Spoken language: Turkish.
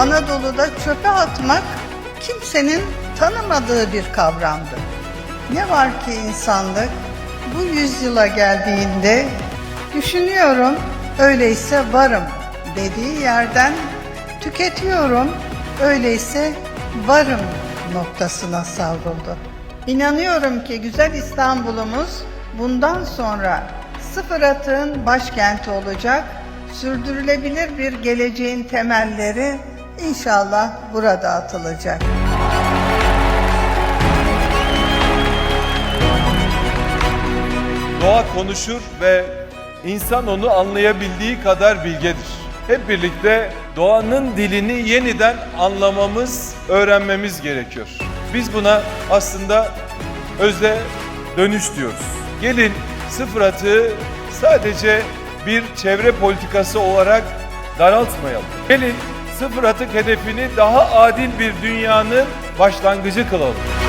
Anadolu'da çöpe atmak kimsenin tanımadığı bir kavramdı. Ne var ki insanlık bu yüzyıla geldiğinde düşünüyorum öyleyse varım dediği yerden tüketiyorum öyleyse varım noktasına savruldu. İnanıyorum ki güzel İstanbul'umuz bundan sonra sıfır atığın başkenti olacak. Sürdürülebilir bir geleceğin temelleri inşallah burada atılacak. Doğa konuşur ve insan onu anlayabildiği kadar bilgedir. Hep birlikte doğanın dilini yeniden anlamamız, öğrenmemiz gerekiyor. Biz buna aslında özde dönüş diyoruz. Gelin sıfır atığı sadece bir çevre politikası olarak daraltmayalım. Gelin sıfır atık hedefini daha adil bir dünyanın başlangıcı kılalım.